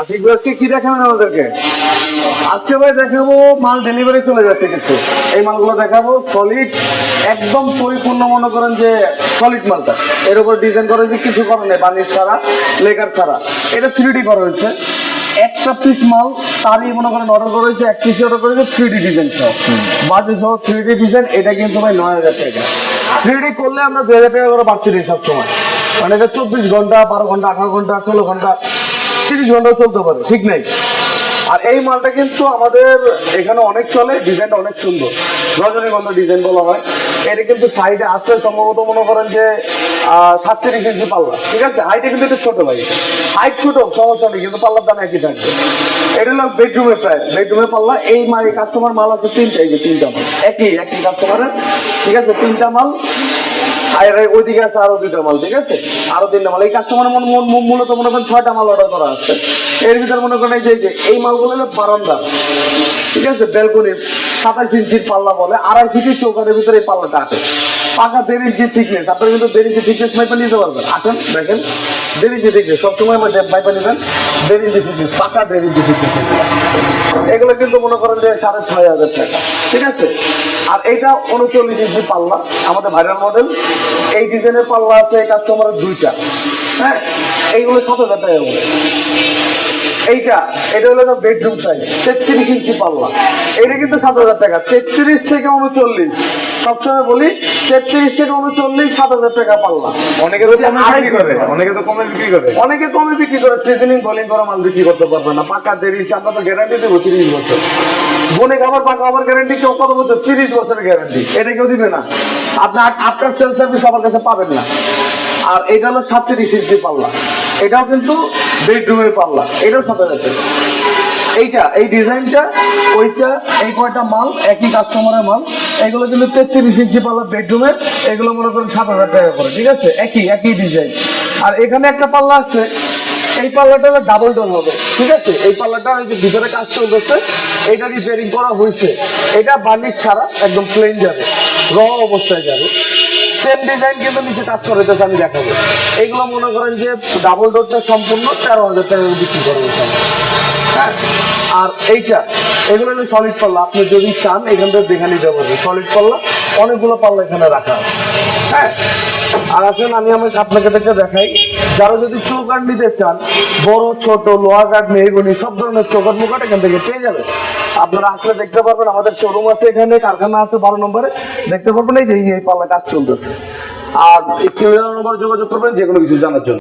আশিক কি দেখাবেন আমাদেরকে? আজকে ভাই দেখাবো মাল ডেলিভারি চলে যাচ্ছে কিছু। এই মালগুলো দেখাবো সলিড একদম পরিপূর্ণ মনে করেন যে সলিড মালটা। এর উপর ডিজাইন করা হয়েছে, কিছু করা নেই বানিশ ছাড়া, লেকার ছাড়া। এটা থ্রি করা হয়েছে। একটা পিস মাল তারই মনে করেন অর্ডার করা হয়েছে, এক পিস অর্ডার করেছে থ্রি ডি ডিজাইন সহ। বাজে সহ থ্রি ডি ডিজাইন এটা কিন্তু ভাই নয় হাজার টাকা। থ্রি ডি করলে আমরা দুই হাজার টাকা করে বাড়তি দিই সবসময়। মানে এটা চব্বিশ ঘণ্টা, বারো ঘণ্টা, আঠারো ঘণ্টা, ষোলো ঘণ্টা তিরিশ ঘন্টাও চলতে পারে, ঠিক নেই। আর এই মালটা কিন্তু আমাদের এখানে অনেক চলে, ডিজাইনটা অনেক সুন্দর। রজনীগন্ধা ডিজাইন বলা হয়। এটা কিন্তু সাইডে আসতে সম্ভবত মনে করেন যে সাতত্রিশ ইঞ্চি পাল্লা, ঠিক আছে? হাইটে কিন্তু একটু ছোট ভাই হাইট ছোট, সমস্যা নেই, কিন্তু পাল্লার দাম একই থাকবে। এটা হলো বেডরুমের প্রায় বেডরুমের পাল্লা। এই মাল কাস্টমার মাল আছে তিনটা, এই যে তিনটা মাল। একই একই কাস্টমারের ঠিক আছে? তিনটা মাল। আর ওইদিকে আছে আরও দুইটা মাল, ঠিক আছে? আরও তিনটা মাল। এই কাস্টমার মূলত মনে করেন ছয়টা মাল অর্ডার করা আছে। এর ভিতরে মনে করেন যে- এই মালগুলো হলো বারান্দা। ঠিক আছে? ব্যালকনি সাতাশ ইঞ্চির পাল্লা বলে আড়াই ফিটের চৌকারের ভিতরে এই পাল্লাটা আছে। পাকা দেড় ইঞ্চি থিকনেস আপনারা কিন্তু দেড় ইঞ্চি থিকনেস মাইপা নিতে পারবেন। আসেন, দেখেন। দেড় ইঞ্চি থিকনেস সবসময় মাইপা নেবেন। দেড় ইঞ্চি থিকনেস পাকা দেড় ইঞ্চি থিকনেস এগুলো কিন্তু মনে করেন যে সাড়ে ছয় হাজার টাকা। ঠিক আছে? আর এইটা উনচল্লিশ ইঞ্চি পাল্লা, আমাদের ভাইরাল মডেল এই ডিজাইনের পাল্লা আছে কাস্টমারের দুইটা হ্যাঁ? এইগুলো সাত হাজার টাকা এইটা এটা হলো বেডরুম সাইজ তেত্রিশ ইঞ্চি পাল্লা। এটা কিন্তু সাত হাজার টাকা তেত্রিশ থেকে উনচল্লিশ। সবসময় বলি তেত্রিশ থেকে উনচল্লিশ সাত হাজার টাকা পাল্লা। অনেকে তো বিক্রি করে অনেকে তো কমে বিক্রি করে। অনেকে কমে বিক্রি করে সিজনিং বোলিং করা মাল বিক্রি করতে পারবে না পাকা দেরি আমরা তো গ্যারান্টি দেবো তিরিশ বছর। বোনে আবার পাকা আবার গ্যারান্টি কেউ কত বছর? তিরিশ বছরের গ্যারান্টি এটা কেউ দিবে না। আপনার আপনার সেল সার্ভিস সবার কাছে পাবেন না। আর এটা হলো সাতত্রিশ ইঞ্চি পাল্লা। এটাও কিন্তু বেডরুমের পাল্লা। এটাও হাজার টাকা এইটা, এই ডিজাইনটা, ওইটা, এই কয়টা মাল, একই কাস্টমারের মাল, এগুলো কিন্তু তেত্রিশ ইঞ্চি পাল্লা বেডরুমের এগুলো মনে করেন সাত হাজার টাকা করে, ঠিক আছে? একই একই ডিজাইন আর এখানে একটা পাল্লা আছে, এই পাল্লাটা ডাবল ডোর হবে, ঠিক আছে? এই পাল্লাটা ওই যে ভিতরে কাজ চলতেছে, এটা রিপেয়ারিং করা হয়েছে। এটা বার্নিশ ছাড়া একদম প্লেন যাবে র অবস্থায় যাবে। সেম ডিজাইন কিন্তু নিচে কাজ করে দিতেছে, আমি দেখাবো। এইগুলো মনে করেন যে ডাবল ডোরটা সম্পূর্ণ তেরো হাজার টাকা বিক্রি করে হ্যাঁ? আর এইটা, এগুলো হলো সলিড পাল্লা। আপনি যদি চান, এখান থেকে দেখে নিতে পারবেন। সলিড পাল্লা, অনেকগুলো পাল্লা এখানে রাখা আছে। হ্যাঁ? আর আসেন, আমি আমার আপনাকে দেখে দেখাই। যারা যদি চৌকাট নিতে চান, বড়, ছোট, লোহা কাঠ, মেহগুনি, সব ধরনের চৌকাট মুখাট এখান থেকে পেয়ে যাবে আপনারা আসলে দেখতে পারবেন, আমাদের শোরুম আছে এখানে, কারখানা আছে বারো নম্বরে। দেখতে পারবেন, এই যে এই পাল্লা কাজ চলতেছে। আর স্ক্রিনে নম্বর যোগাযোগ করবেন যে কোনো কিছু জানার জন্য।